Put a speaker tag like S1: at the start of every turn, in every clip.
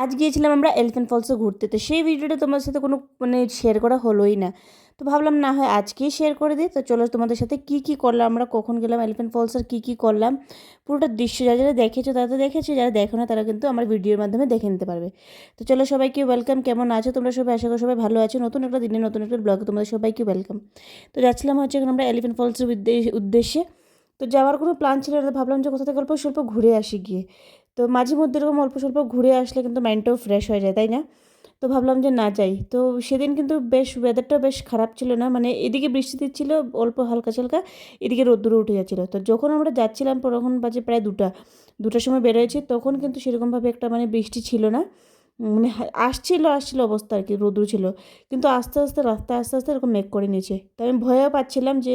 S1: আজ গিয়েছিলাম আমরা এলিফ্যান্ট ফলসে ঘুরতে, তো সেই ভিডিওটা তোমার সাথে কোনো মানে শেয়ার করা হলোই না। তো ভাবলাম না হয় আজকেই শেয়ার করে দিই, তো চলো তোমাদের সাথে কি কি করলাম, আমরা কখন গেলাম, এলিফ্যান্ট ফলস আর কী কী করলাম। পুরোটা দৃশ্য যারা যারা দেখেছ তারা তো দেখেছ, যারা দেখো না তারা কিন্তু আমার ভিডিওর মাধ্যমে দেখে নিতে পারবে। তো চলো সবাইকে ওয়েলকাম কেমন আছো তোমরা সবাই? আশা করি সবাই ভালো আছো। নতুন একটা দিনে নতুন একটা ব্লগে তোমাদের সবাইকে ওয়েলকাম তো যাচ্ছিলাম হচ্ছে এখন আমরা এলিফ্যান্ট ফলসের উদ্দে- উদ্দেশ্যে। তো যাওয়ার কোনো প্ল্যান ছিল না ভাবলাম যে কোথা থেকে অল্প স্বল্প ঘুরে আসি গিয়ে। তো মাঝে মধ্যে এরকম অল্প স্বল্প ঘুরে আসলে কিন্তু মাইন্ডটাও ফ্রেশ হয়ে যায়, তাই না? তো ভাবলাম যে না যাই। তো সেদিন কিন্তু বেশ ওয়েদারটা বেশ খারাপ ছিল না? মানে এদিকে বৃষ্টি দিচ্ছিল, অল্প হালকা চালকা এদিকে রোদ্দুরে উঠে যাচ্ছিল। তো যখন আমরা যাচ্ছিলাম তখন বাজে প্রায় দুটা, দুটার সময় বেরোয়েছি, তখন কিন্তু সেরকমভাবে একটা মানে বৃষ্টি ছিল না। মানে আসছিল আসছিল অবস্থা আর কি রোদ্রু ছিল। কিন্তু আস্তে আস্তে রাস্তা আস্তে আস্তে এরকম মেঘ করে নিয়েছে। তো আমি ভয়ও পাচ্ছিলাম যে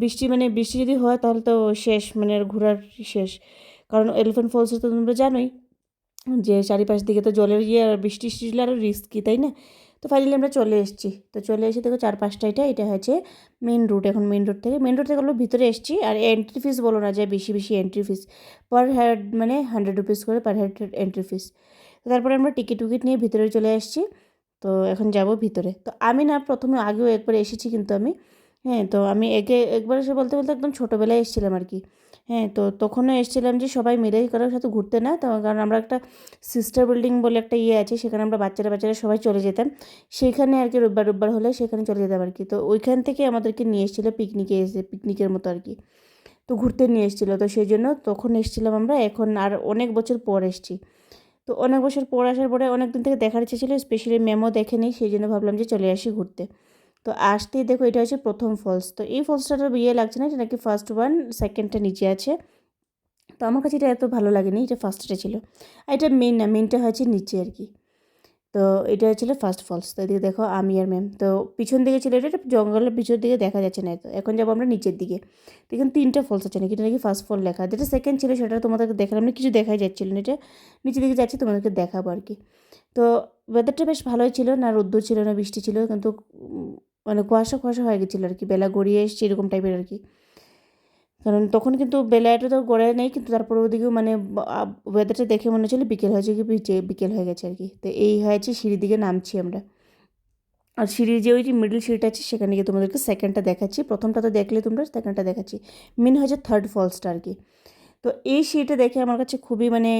S1: বৃষ্টি মানে বৃষ্টি যদি হয় তাহলে তো শেষ মানে ঘোরার শেষ। কারণ এলিফ্যান্ট ফলসে তো তোমরা জানোই যে চারিপাশ দিকে তো জলের ইয়ে আর বৃষ্টি হলে আরও রিস্কি তাই না? তো ফাইনালি আমরা চলে এসেছি। তো চলে এসে দেখো চার পাঁচটা এটা এটা হচ্ছে মেন রুট এখন মেন রোড থেকে। মেন রোড থেকে হলো ভিতরে এসেছি আর এন্ট্রি ফিস বলো না, যে বেশি বেশি এন্ট্রি ফিস পার হেড মানে হান্ড্রেড রুপিস করে পার হেড এন্ট্রি ফিস তারপরে আমরা টিকিট টুকিট নিয়ে ভিতরে চলে এসেছি। তো এখন যাব ভিতরে। তো আমি না প্রথমে আগেও একবার এসেছি কিন্তু আমি হ্যাঁ তো আমি একে একবার এসে বলতে বলতে একদম ছোটোবেলায় এসেছিলাম আর কি। হ্যাঁ তো তখনও এসেছিলাম যে সবাই মিলে কারোর সাথে ঘুরতে না, তো কারণ আমরা একটা সিস্টার বিল্ডিং বলে একটা ইয়ে আছে, সেখানে আমরা বাচ্চারা বাচ্চারা সবাই চলে যেতাম। সেইখানে আর কি রোববার রোববার হলে সেখানে চলে যেতাম আর কি, তো ওইখান থেকে আমাদেরকে নিয়ে এসেছিল পিকনিকে এসে পিকনিকের মতো আর কি, তো ঘুরতে নিয়ে এসেছিল, তো সেই জন্য তখন এসেছিলাম আমরা, এখন আর অনেক বছর পর এসেছি। তো অনেক বছর পর আসার পরে অনেক দিন থেকে দেখার ইচ্ছে ছিল স্পেশালি ম্যামও দেখেনি সেই জন্য ভাবলাম যে চলে আসি ঘুরতে। তো আসতেই দেখো এটা হচ্ছে প্রথম ফলস তো এই ফলসটা তো ইয়ে লাগছে না, এটা নাকি ফার্স্ট ওয়ান সেকেন্ডটা নিচে আছে। তো আমার কাছে এটা এত ভালো লাগেনি, এটা ফার্স্টটা ছিল। আর এটা মেন না মেনটা হয়েছে নিচে আর কি। তো এটা ছিল ফার্স্ট ফলস তো এদিকে দেখো, আমি আর ম্যাম তো পিছন দিকে ছিল এটা, জঙ্গলের পিছন দিকে দেখা যাচ্ছে না। তো এখন যাব আমরা নিচের দিকে। তো এখানে তিনটে ফলস আছে নাকি? এটা নাকি ফার্স্ট ফল লেখা। যেটা সেকেন্ড ছিল সেটা তোমাদেরকে দেখালাম না, কিছু দেখাই যাচ্ছিল না। এটা নিচের দিকে যাচ্ছে, তোমাদেরকে দেখাবো আর কি। তো ওয়েদারটা বেশ ভালোই ছিল না, রোদ্দুর ছিল না, বৃষ্টি ছিল, কিন্তু মানে কুয়াশা কুয়াশা হয়ে গেছিল আর কি। বেলা গড়িয়ে এসছে এরকম টাইপের আর কি। কারণ তখন কিন্তু বেলাটা তো গড়ায় নেই, কিন্তু তারপর ওদিকেও মানে ওয়েদারটা দেখে মনে হচ্ছিল বিকেল হয়েছে কি বিকেল হয়ে গেছে আর কি। তো এই হয়েছে সিঁড়ির দিকে নামছি আমরা। আর সিঁড়ির যে ওই যে মিডল সিঁড়িটা আছে, সেখানে গিয়ে তোমাদেরকে সেকেন্ডটা দেখাচ্ছি। প্রথমটা তো দেখলে তোমরা সেকেন্ডটা দেখাচ্ছি। মেন হয়েছে থার্ড ফলসটা আর কি। তো এই সিঁড়িটা দেখে আমার কাছে খুবই মানে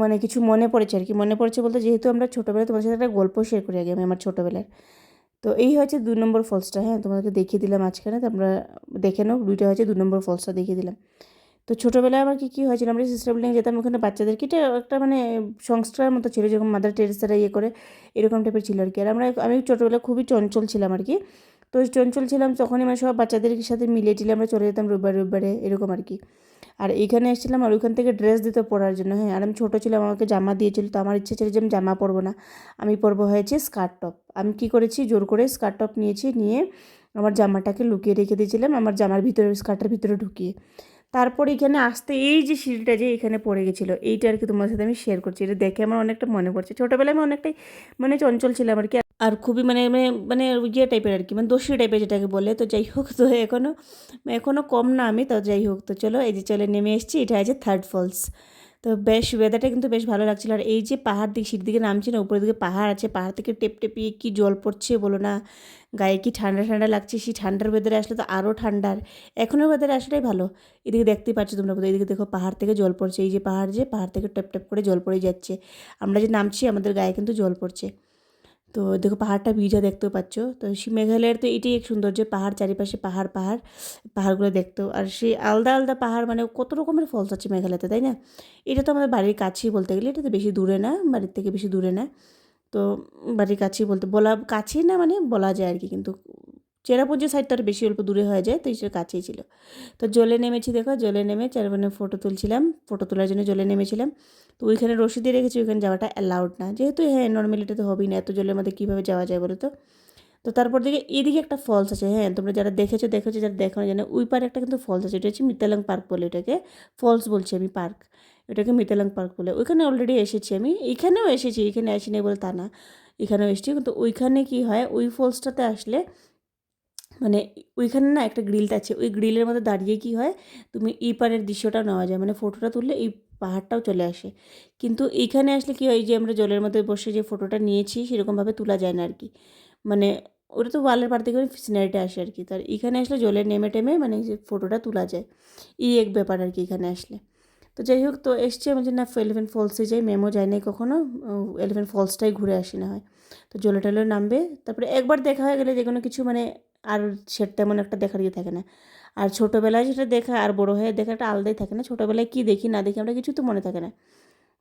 S1: মানে কিছু মনে পড়েছে আর কি। মনে পড়েছে বলতে যেহেতু আমরা ছোটোবেলায় তোমার সাথে একটা গল্প শেয়ার করি আগে, আমি আমার ছোটোবেলার। তো এই হচ্ছে দুই নম্বর ফলসটা হ্যাঁ তোমাদেরকে দেখিয়ে দিলাম মাঝখানে তো আমরা দেখে নাও, দুইটা হচ্ছে দুই নম্বর ফলসটা দেখিয়ে দিলাম। তো ছোটোবেলায় আমার কি কী হয়েছিল, আমরা সিস্টার বিল্ডিং যেতাম, ওখানে বাচ্চাদেরকে এটা একটা মানে সংস্কার মতো ছিল, যেরকম মাদার টেরেসারা ইয়ে করে, এরকম টাইপের ছিল আর কি। আর আমরা, আমি ছোটোবেলায় খুবই চঞ্চল ছিলাম আর কি। তো চঞ্চল ছিলাম, তখনই মানে সব বাচ্চাদের সাথে মিলিয়ে টিলে আমরা চলে যেতাম রোববার, রোববারে, এরকম আর কি। আর এইখানে এসেছিলাম আর ওইখান থেকে ড্রেস দিতে পরার জন্য। হ্যাঁ আর আমি ছোটো ছিলাম, আমাকে জামা দিয়েছিল, তো আমার ইচ্ছে ছিল যে আমি জামা পরবো না। আমি পরবো হয়েছে স্কার্ট টপ আমি কী করেছি, জোর করে স্কার্ট টপ নিয়েছি, নিয়ে আমার জামাটাকে লুকিয়ে রেখে দিয়েছিলাম, আমার জামার ভিতরে স্কার্টের ভিতরে ঢুকিয়ে। তারপর এখানে আসতে এই যে সিঁড়িটা যে এখানে পড়ে গেছিল, এইটা আর কি তোমার সাথে আমি শেয়ার করছি। এটা দেখে আমার অনেকটা মনে পড়ছে। ছোটোবেলায় আমি অনেকটাই মানে চঞ্চল ছিলাম আর কি। আর খুবই মানে মানে মানে ইয়ে টাইপের আর কি মানে দোষী টাইপের যেটাকে বলে। তো যাই হোক, তো এখনও এখনও কম না আমি, তো যাই হোক, তো চলো এই যে চলে নেমে এসেছি, এটা আছে থার্ড ফলস তো বেশ ওয়েদারটা কিন্তু বেশ ভালো লাগছিল। আর এই যে পাহাড় দিকে সিঁড়ির দিকে নামছি না, উপরের দিকে পাহাড় আছে, পাহাড় থেকে টেপ টেপিয়ে কি জল পড়ছে বলো না, গায়ে কি ঠান্ডা ঠান্ডা লাগছে, সেই ঠান্ডার ওয়েদারে আসলে তো আরও ঠান্ডার এখনের ওয়েদারে আসলেই ভালো। এদিকে দেখতেই পাচ্ছ তোমরা এদিকে দেখো পাহাড় থেকে জল পড়ছে, এই যে পাহাড় যে, পাহাড় থেকে টপ টপ করে জল পড়ে যাচ্ছে। আমরা যে নামছি, আমাদের গায়ে কিন্তু জল পড়ছে। তো দেখো পাহাড়টা ভিজা দেখতেও পাচ্ছ। তো মেঘালয়ের তো এটাই এক সৌন্দর্য, পাহাড় চারিপাশে পাহাড় পাহাড়, পাহাড়গুলো দেখতেও আর সেই আলাদা আলাদা পাহাড় মানে কত রকমের ফলস আছে মেঘালয়তে, তাই না? এটা তো আমাদের বাড়ির কাছেই বলতে গেলে, এটা তো বেশি দূরে না, বাড়ির থেকে বেশি দূরে না। তো বাড়ির কাছেই বলতে, বলা, কাছেই না মানে বলা যায় আর কি, কিন্তু চেরাপুঞ্জি সাইডটা বেশি অল্প দূরে হয়ে যায়, তো সেটা কাছেই ছিল। তো জলে নেমেছি দেখো, জলে নেমে চার মানে ফটো তুলছিলাম ফটো তোলার জন্য জলে নেমেছিলাম। তো ওইখানে রশি দিয়ে রেখেছি, ওইখানে যাওয়াটা অ্যালাউড না। যেহেতু হ্যাঁ নর্মালি এটা তো হবেই না, এত জলের মধ্যে কীভাবে যাওয়া যায় বলো তো তো তারপর দিকে এদিকে একটা ফলস আছে হ্যাঁ তোমরা যারা দেখেছ দেখেছ, যারা দেখো না জানো, ওই পারে একটা কিন্তু ফলস আছে, এটা হচ্ছে মিতালং পার্ক বলে এটাকে ফলস বলছি আমি পার্ক এটাকে মিতালং পার্ক বলে। ওইখানে অলরেডি এসেছি আমি, এখানেও এসেছি, এখানে আসিনি বলে তা না, এখানেও এসেছি। কিন্তু ওইখানে কি হয়, ওই ফলসটাতে আসলে মানে ওইখানে না একটা গ্রিল আছে, ওই গ্রিলের মধ্যে দাঁড়িয়ে কি হয়, তুমি এই পারের দৃশ্যটা নেওয়া যায়। মানে ফটোটা তুললে এই পাহাড়টাও চলে আসে। কিন্তু এইখানে আসলে কি হয় যে আমরা জলের মধ্যে বসে যে ফটোটা নিয়েছি, সেরকমভাবে তোলা যায় না আর কি। মানে ওটা তো ওয়ালের পাড় থেকে সিনারিটা আসে আর কি। তার এখানে আসলে জলে নেমে টেমে মানে যে ফটোটা তোলা যায়। এই এক ব্যাপার আর কি এখানে আসলে। তো যাই হোক, তো এসছে আমি যে না এলিফেন্ট ফলসে যাই মেমো যায় নাই কখনো। এলিফেন্ট ফলসটাই ঘুরে আসি না হয়। তো জলে টলে নামবে। তারপরে একবার দেখা হয়ে গেলে যে কোনো কিছু মানে আর সে তেমন একটা দেখার ইয়ে থাকে না। আর ছোটোবেলায় সেটা দেখা, আর বড়ো হয়ে দেখা একটা আলাদাই থাকে না। ছোটোবেলায় কী দেখি না দেখি আমরা কিছু তো মনে থাকে না।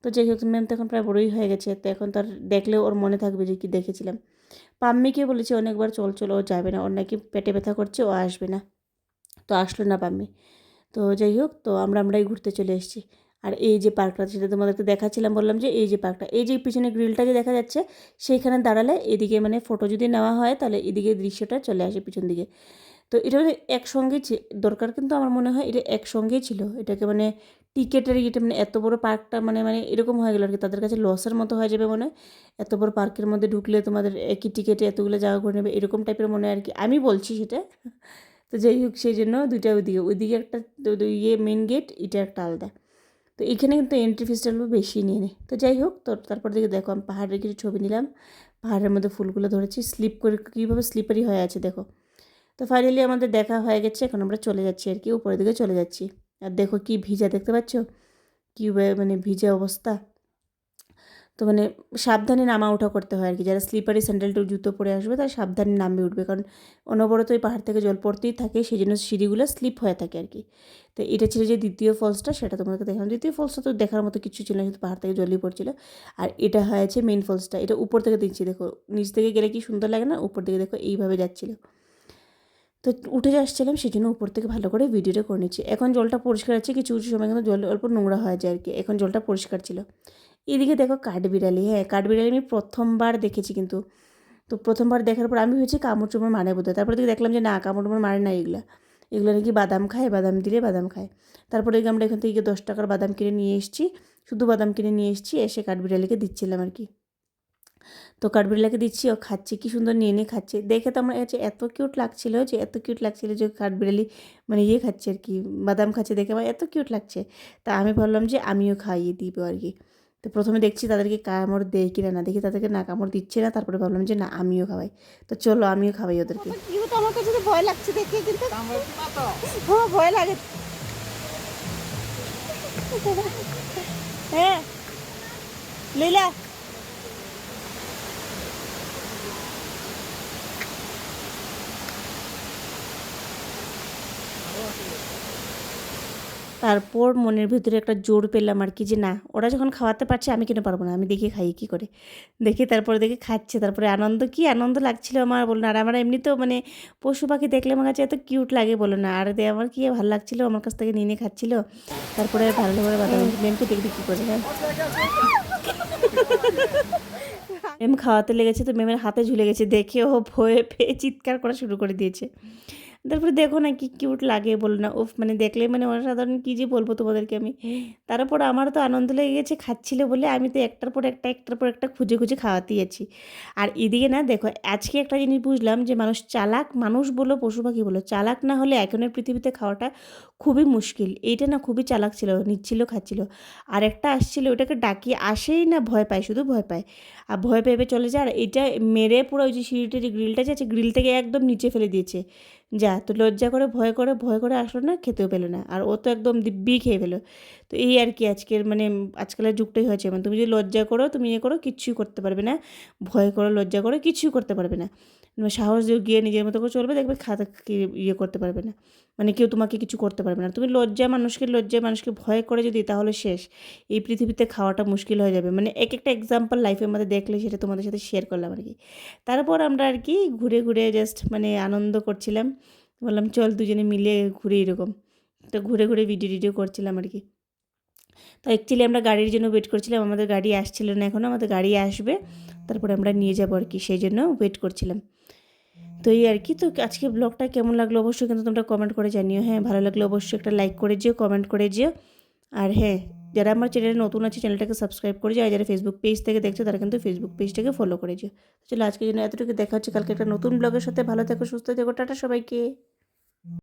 S1: তো যাই হোক ম্যাম তো এখন প্রায় বড়োই হয়ে গেছে। তো এখন তার দেখলেও ওর মনে থাকবে যে কী দেখেছিলাম। পাম্মিকে বলেছি অনেকবার, চল চল, ও যাবে না। ওর নাকি পেটে ব্যথা করছে, ও আসবে না। তো আসলো না পাম্মি। তো যাই হোক, তো আমরা, আমরাই ঘুরতে চলে এসেছি। আর এই যে পার্কটা সেটা তোমাদেরকে দেখাচ্ছিলাম, বললাম যে এই যে পার্কটা, এই যে পিছনে গ্রিলটা যে দেখা যাচ্ছে, সেইখানে দাঁড়ালে এদিকে মানে ফটো যদি নেওয়া হয়, তাহলে এদিকে দৃশ্যটা চলে আসে পিছন দিকে। তো এটা মানে একসঙ্গে দরকার কিন্তু আমার মনে হয় এটা একসঙ্গেই ছিল। এটাকে মানে টিকেটের এটা মানে এত বড় পার্কটা মানে মানে এরকম হয়ে গেলো আর কি। তাদের কাছে লসের মতো হয়ে যাবে মনে হয়। এত বড় পার্কের মধ্যে ঢুকলে তোমাদের একই টিকেটে এতগুলো জায়গা করে নেবে, এরকম টাইপের মনে হয় আর কি। আমি বলছি সেটা। তো যাই হোক, সেই জন্য দুইটা ওইদিকে ওইদিকে একটা ইয়ে মেন গেট এটা একটা আলাদা। তো এখানে কিন্তু এন্ট্রি ফিসটা বেশি নিয়ে নিই। তো যাই হোক, তো তারপর দেখে দেখো আমি পাহাড়ের কিছু ছবি নিলাম। পাহাড়ের মধ্যে ফুলগুলো ধরেছি। স্লিপ করে কীভাবে স্লিপারি হয়ে আছে দেখো। তো ফাইনালি আমাদের দেখা হয়ে গেছে, এখন আমরা চলে যাচ্ছি আর কি, উপরের দিকে চলে যাচ্ছি। আর দেখো কি ভিজা দেখতে পাচ্ছ? কী মানে ভিজা অবস্থা। তো মানে সাবধানে নামা ওঠা করতে হয় আর কি। যারা স্লিপারি স্যান্ডেলটা জুতো পরে আসবে, তারা সাবধানে নামবে উঠবে। কারণ অনবরত ওই পাহাড় থেকে জল পড়তেই থাকে সেই জন্য সিঁড়িগুলো স্লিপ হয়ে থাকে আর কি। তো এটা ছিল যে দ্বিতীয় ফলসটা সেটা তোমাদেরকে দেখালাম। দ্বিতীয় ফলসটা তো দেখার মতো কিছু ছিল না শুধু পাহাড় থেকে জলই পড়ছিল। আর এটা হয়েছে মেন ফলসটা এটা উপর থেকে দিচ্ছি দেখো, নিচ থেকে গেলে কি সুন্দর লাগে না? উপর থেকে দেখো, এইভাবে যাচ্ছিল। তো উঠে আসছিলাম সেই জন্য উপর থেকে ভালো করে ভিডিওটা করে নিচ্ছি। এখন জলটা পরিষ্কার আছে, কিছু কিছু সময় কিন্তু জল অল্প নোংরা হয়ে যায় আর কি। এখন জলটা পরিষ্কার ছিল। এদিকে দেখো কাঠবিড়ালি হ্যাঁ কাঠবিড়ালি আমি প্রথমবার দেখেছি কিন্তু। তো প্রথমবার দেখার পর আমি ভেবেছি কামড় চুমড় মানে বোধ তারপরে দিকে দেখলাম যে না, কামড় চুমড় মারে না এগুলো। এগুলো নাকি বাদাম খায়, বাদাম দিলে বাদাম খায়। তারপরে আমরা এখান থেকে দশ টাকার বাদাম কিনে নিয়ে এসেছি, শুধু বাদাম কিনে নিয়ে এসেছি, এসে কাঠবিড়ালিকে দিচ্ছিলাম আর কি। তো কাঠবিড়ালিকে দিচ্ছি, ও খাচ্ছে, কি সুন্দর নিয়ে নিয়ে খাচ্ছে। দেখে তো আমার কাছে এত কিউট লাগছিল যে, এত কিউট লাগছিল যে কাঠবিড়ালি মানে ইয়ে খাচ্ছে আর কি, বাদাম খাচ্ছে দেখে আমার এত কিউট লাগছে। তা আমি ভাবলাম যে আমিও খাইয়ে দিব আর কি। তো প্রথমে দেখছি তাদেরকে কামড় দেয় কিনা না দেখি তাদেরকে না কামড় দিচ্ছে না তারপরে ভাবলাম যে না আমিও খাওয়াই। তো চলো আমিও খাওয়াই ওদেরকে।
S2: আমার কাছে তো ভয় লাগছে দেখে কিন্তু। হ্যাঁ ভয় লাগে। হ্যাঁ। লীলা
S1: তারপর মনের ভিতরে একটা জোর পেলাম আর কি যে না, ওরা যখন খাওয়াতে পারছে আমি কেন পারব না? আমি দেখে খাই কী করে? দেখে তারপরে দেখে খাচ্ছে, তারপরে আনন্দ, কি আনন্দ লাগছিল আমার বলো না। আর আমার এমনিতেও মানে পশু পাখি দেখলে আমার কাছে এত কিউট লাগে বলো না। আর আমার কি ভালো লাগছিল? আমার কাছ থেকে নিয়ে নিয়ে খাচ্ছিল। তারপরে ভালো করে বাদাম মেমকে দেখবি কী করে? হ্যাঁ। মেম খাওয়াতে লেগেছে তো মেমের হাতে ঝুলে গেছে। দেখে ও ভয়ে পেয়ে চিৎকার করা শুরু করে দিয়েছে। তারপরে দেখো না কি কিউট লাগে বলো না। ওফ মানে দেখলে মানে অসাধারণ কী যে বলব তোমাদেরকে আমি। তারপর আমার তো আনন্দ লেগে গেছে খাচ্ছিল বলে আমি তো একটার পর একটা, একটার পর একটা খুঁজে খুঁজে খাওয়াতেই আছি। আর এদিকে না দেখো, আজকে একটা জিনিস বুঝলাম যে মানুষ চালাক মানুষ বলো, পশু পাখি বলো, চালাক না হলে এখনের পৃথিবীতে খাওয়াটা খুবই মুশকিল। এইটা না খুবই চালাক ছিল, নিচ্ছিল, খাচ্ছিল। আর একটা আসছিল, ওটাকে ডাকিয়ে আসেই না ভয় পায়, শুধু ভয় পায়। আর ভয় পেয়ে চলে যায়, আর এটা মেরে পুরো ওই যে সিঁড়িটা যে গ্রিলটা যাচ্ছে গ্রিল থেকে একদম নিচে ফেলে দিয়েছে। যা, তো লজ্জা করে, ভয় করে ভয় করে আসলো না, খেতেও পেল না। আর ও তো একদম দিব্যি খেয়ে ফেলো। তো এই আর কি আজকের মানে আজকালের যুগটাই হয়েছে। মানে তুমি যদি লজ্জা করো, তুমি ইয়ে করো, কিচ্ছুই করতে পারবে না। ভয় করো, লজ্জা করো কিছুই করতে পারবে না। সাহস দিয়ে গিয়ে নিজের মতো করে চলবে, দেখবে খাতা ইয়ে করতে পারবে না। মানে কেউ তোমাকে কিছু করতে পারবে না। তুমি লজ্জা মানুষকে লজ্জায় মানুষকে ভয় করে যদি তাহলে শেষ। এই পৃথিবীতে খাওয়াটা মুশকিল হয়ে যাবে। মানে এক একটা এক্সাম্পল লাইফের মধ্যে দেখলে সেটা তোমাদের সাথে শেয়ার করলাম আর কি। তারপর আমরা আর কি ঘুরে ঘুরে জাস্ট মানে আনন্দ করছিলাম। বললাম, চল দুজনে মিলে ঘুরে এরকম। তো ঘুরে ঘুরে ভিডিও টিডিও করছিলাম আর কি। তো অ্যাকচুয়ালি আমরা গাড়ির জন্য ওয়েট করছিলাম। আমাদের গাড়ি আসছিল না এখনও আমাদের গাড়ি আসবে। তারপরে আমরা নিয়ে যাব আর কি। সেই জন্য ওয়েট করছিলাম। তো এই আর কি, তো আজকে ব্লগটা কেমন লাগল অবশ্যই কিন্তু তোমরা কমেন্ট করে জানিও। হ্যাঁ ভালো লাগলে অবশ্যই একটা লাইক করে যেও কমেন্ট করে যেও। আর হ্যাঁ যারা আমার চ্যানেলে নতুন আছে চ্যানেলটাকে সাবস্ক্রাইব করে যায় যারা ফেসবুক পেজ থেকে দেখছ, তারা কিন্তু ফেসবুক পেজটাকে ফলো করে যেও। চলো আজকের জন্য এতটুকু, দেখা হচ্ছে কালকে একটা নতুন ব্লগের সাথে। ভালো থেকো, সুস্থ থেকো, টাটা সবাইকে।